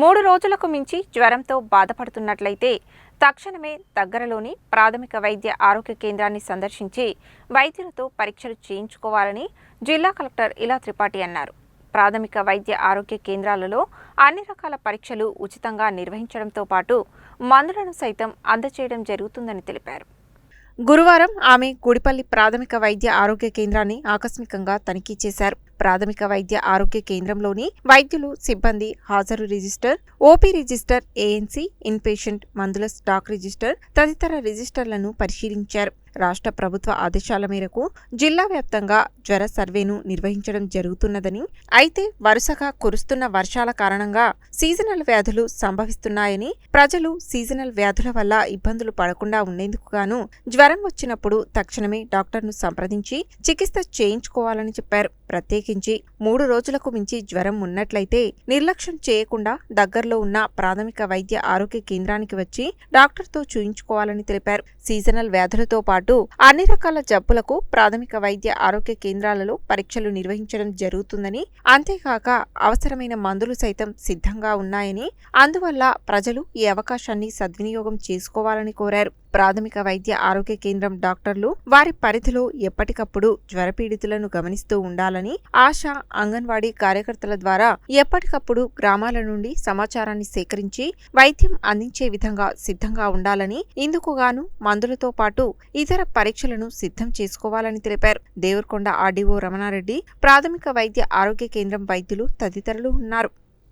మూడు రోజులకు మించి జ్వరంతో బాధపడుతున్నట్లయితే తక్షణమే దగ్గరలోని ప్రాథమిక వైద్య ఆరోగ్య కేంద్రాన్ని సందర్శించి వైద్యులతో పరీక్షలు చేయించుకోవాలని జిల్లా కలెక్టర్ ఇలా త్రిపాఠి అన్నారు. ప్రాథమిక వైద్య ఆరోగ్య కేంద్రాలలో అన్ని రకాల పరీక్షలు ఉచితంగా నిర్వహించడంతో పాటు మందులను సైతం అందచేయడం జరుగుతుందని తెలిపారు. గురువారం ఆమె గుడిపల్లి ప్రాథమిక వైద్య ఆరోగ్య కేంద్రాన్ని ఆకస్మికంగా తనిఖీ చేశారు. ప్రాథమిక వైద్య ఆరోగ్య కేంద్రంలోని వైద్యులు సిబ్బంది హాజరు register OP register ANC inpatient మందుల స్టాక్ రిజిస్టర్ తదితర రిజిస్టర్లను పరిశీలించారు. రాష్ట్ర ప్రభుత్వ ఆదేశాల మేరకు జిల్లా వ్యాప్తంగా జ్వర సర్వేను నిర్వహించడం జరుగుతున్నదని అయితే వరుసగా కురుస్తున్న వర్షాల కారణంగా సీజనల్ వ్యాధులు సంభవిస్తున్నాయని ప్రజలు సీజనల్ వ్యాధుల వల్ల ఇబ్బందులు పడకుండా ఉండేందుకు గాను జ్వరం వచ్చినప్పుడు తక్షణమే డాక్టర్ను సంప్రదించి చికిత్స చేయించుకోవాలని చెప్పారు. ప్రత్యేక ప్రత్యేకించి మూడు రోజులకు మించి జ్వరం ఉన్నట్లయితే నిర్లక్ష్యం చేయకుండా దగ్గరలో ఉన్న ప్రాథమిక వైద్య ఆరోగ్య కేంద్రానికి వచ్చి డాక్టర్తో చూయించుకోవాలని తెలిపారు. సీజనల్ వ్యాధులతో పాటు అన్ని రకాల జబ్బులకు ప్రాథమిక వైద్య ఆరోగ్య కేంద్రాలలో పరీక్షలు నిర్వహించడం జరుగుతుందని అంతేకాక అవసరమైన మందులు సైతం సిద్ధంగా ఉన్నాయని అందువల్ల ప్రజలు ఈ అవకాశాన్ని సద్వినియోగం చేసుకోవాలని కోరారు. ప్రాథమిక వైద్య ఆరోగ్య కేంద్రం డాక్టర్లు వారి పరిధిలో ఎప్పటికప్పుడు జ్వరపీడితులను గమనిస్తూ ఉండాలని ఆశా అంగన్వాడీ కార్యకర్తల ద్వారా ఎప్పటికప్పుడు గ్రామాల నుండి సమాచారాన్ని సేకరించి వైద్యం అందించే విధంగా సిద్ధంగా ఉండాలని ఇందుకుగాను మందులతో పాటు ఇతర పరీక్షలను సిద్ధం చేసుకోవాలని తెలిపారు. దేవరకొండ ఆర్డీఓ రమణారెడ్డి ప్రాథమిక వైద్య ఆరోగ్య కేంద్రం వైద్యులు తదితరులు ఉన్నారు.